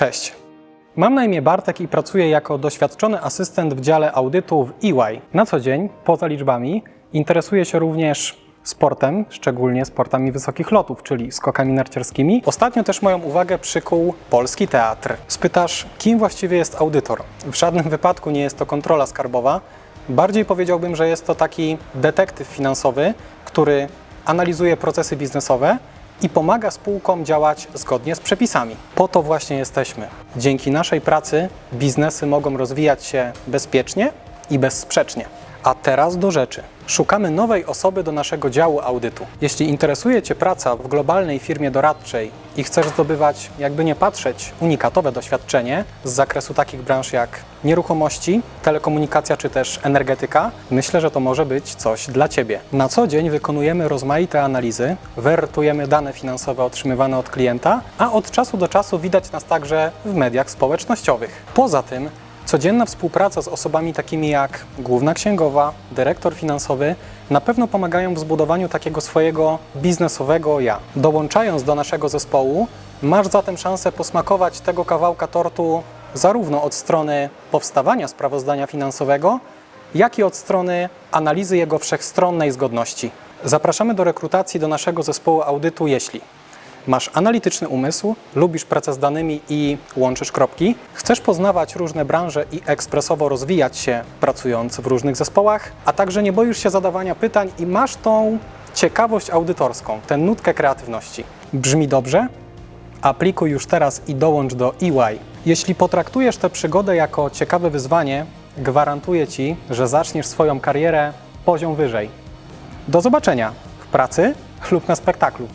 Cześć. Mam na imię Bartek i pracuję jako doświadczony asystent w dziale audytu w EY. Na co dzień, poza liczbami, interesuję się również sportem, szczególnie sportami wysokich lotów, czyli skokami narciarskimi. Ostatnio też moją uwagę przykuł polski teatr. Spytasz, kim właściwie jest audytor? W żadnym wypadku nie jest to kontrola skarbowa. Bardziej powiedziałbym, że jest to taki detektyw finansowy, który analizuje procesy biznesowe i pomaga spółkom działać zgodnie z przepisami. Po to właśnie jesteśmy. Dzięki naszej pracy biznesy mogą rozwijać się bezpiecznie i bezsprzecznie. A teraz do rzeczy. Szukamy nowej osoby do naszego działu audytu. Jeśli interesuje Cię praca w globalnej firmie doradczej i chcesz zdobywać, jakby nie patrzeć, unikatowe doświadczenie z zakresu takich branż jak nieruchomości, telekomunikacja czy też energetyka, myślę, że to może być coś dla Ciebie. Na co dzień wykonujemy rozmaite analizy, wertujemy dane finansowe otrzymywane od klienta, a od czasu do czasu widać nas także w mediach społecznościowych. Poza tym Codzienna współpraca z osobami takimi jak główna księgowa, dyrektor finansowy na pewno pomagają w zbudowaniu takiego swojego biznesowego ja. Dołączając do naszego zespołu, masz zatem szansę posmakować tego kawałka tortu zarówno od strony powstawania sprawozdania finansowego, jak i od strony analizy jego wszechstronnej zgodności. Zapraszamy do rekrutacji do naszego zespołu audytu, jeśli Masz analityczny umysł, lubisz pracę z danymi i łączysz kropki, chcesz poznawać różne branże i ekspresowo rozwijać się pracując w różnych zespołach, a także nie boisz się zadawania pytań i masz tą ciekawość audytorską, tę nutkę kreatywności. Brzmi dobrze? Aplikuj już teraz i dołącz do EY. Jeśli potraktujesz tę przygodę jako ciekawe wyzwanie, gwarantuję Ci, że zaczniesz swoją karierę poziom wyżej. Do zobaczenia w pracy lub na spektaklu.